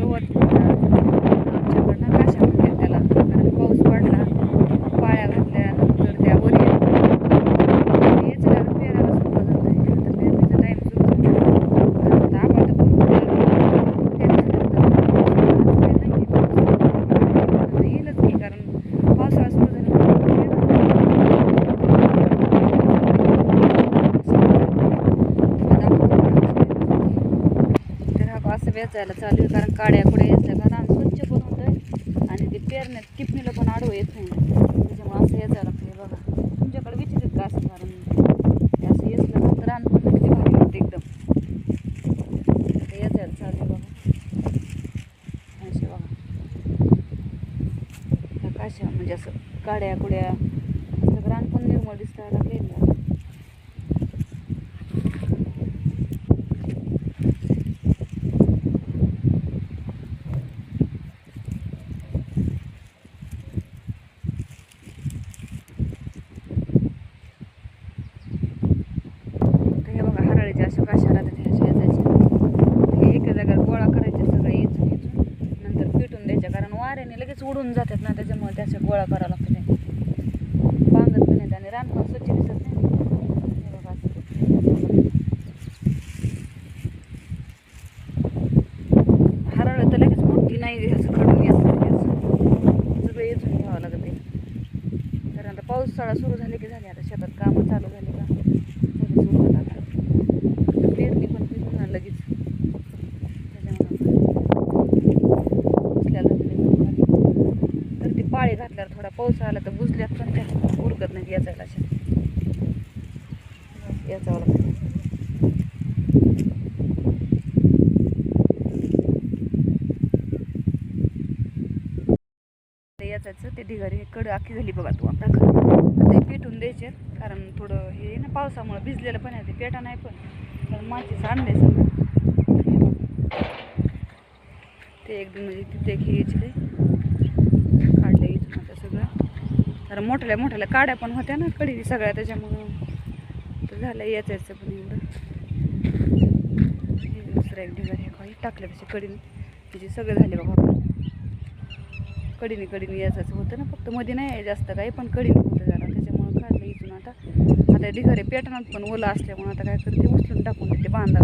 ಇವತ್ತು वेचायला चालू आहे कारण काड्या कुड्या यायच्या कारण रान स्वच्छ पण होतं आणि ते पेरण्यात टिपणीला पण आडवं येत नाही. त्याच्यामुळे असं यायचं लागतं हे बघा. तुमच्याकडे विचारित का असं कारण म्हणजे. असं येतलं ना तर रान पण किती भारी होतं एकदम. ते याचायला चालू आहे बघा. असे बघा. ह्या काशा म्हणजे असं काड्या कुड्या सगळं रान पण निर्मळ दिसता लागले ना तर हे बघा हरळीचे अशा काशा राहतात ह्या अशा याचायचे हे एका जागेवर गोळा करायचे सगळं इचून इचून नंतर पिटून द्यायच्या कारण वाऱ्याने लगेच उडून जातात ना त्याच्यामुळे त्याच्या गोळा करावं लागतं ते बांधत पण येत आणि रानपण स्वच्छ दिसत नाही. हरळ तर लगेच मोठी नाही असं खडून यासारखी असं. सगळं इचून घ्यावं लागते. कारण आता पावसाळा सुरू झाले की झाले आता शेतात कामं चालू झाली का लगेच उरकत आता पेरणी पण पिकून ना लगेच त्याच्यामुळं बुजल्याला लागले तर ती थोडा पाऊस आला तर बुजल्यात पण त्या उरकत नाही याचायला अशा याचावं लागतं ते याचायचं ते ढिगारी हे कडं आखी झाली बघा तू आता ते पेटून द्यायचे कारण थोडं हे ना पावसामुळं भिजलेलं पण आहे ते पेटा नाही पण. कारण माझीच आणले सगळं ते एकदम म्हणजे तिथे घ्यायचे हे यायचे काढले इथून आता सगळं कारण मोठ्याल्या मोठ्याल्या काड्या पण होत्या ना कडी सगळ्या त्याच्यामुळं. तर झालं याचं पण एवढं. दुसरं एक ढिगारी हे काही टाकलं तसे कडीने. सगळं झाले बघा. कडीने कडीने यायचं होतं ना. फक्त मध्ये नाही आहे जास्त काही पण कडीने होतं जरा. त्याच्यामुळं काढलं इथून आता. आता ढिगारे पेटणार पण ओलं असल्यामुळं आता काय करते? उचलून टाकून देते बांधा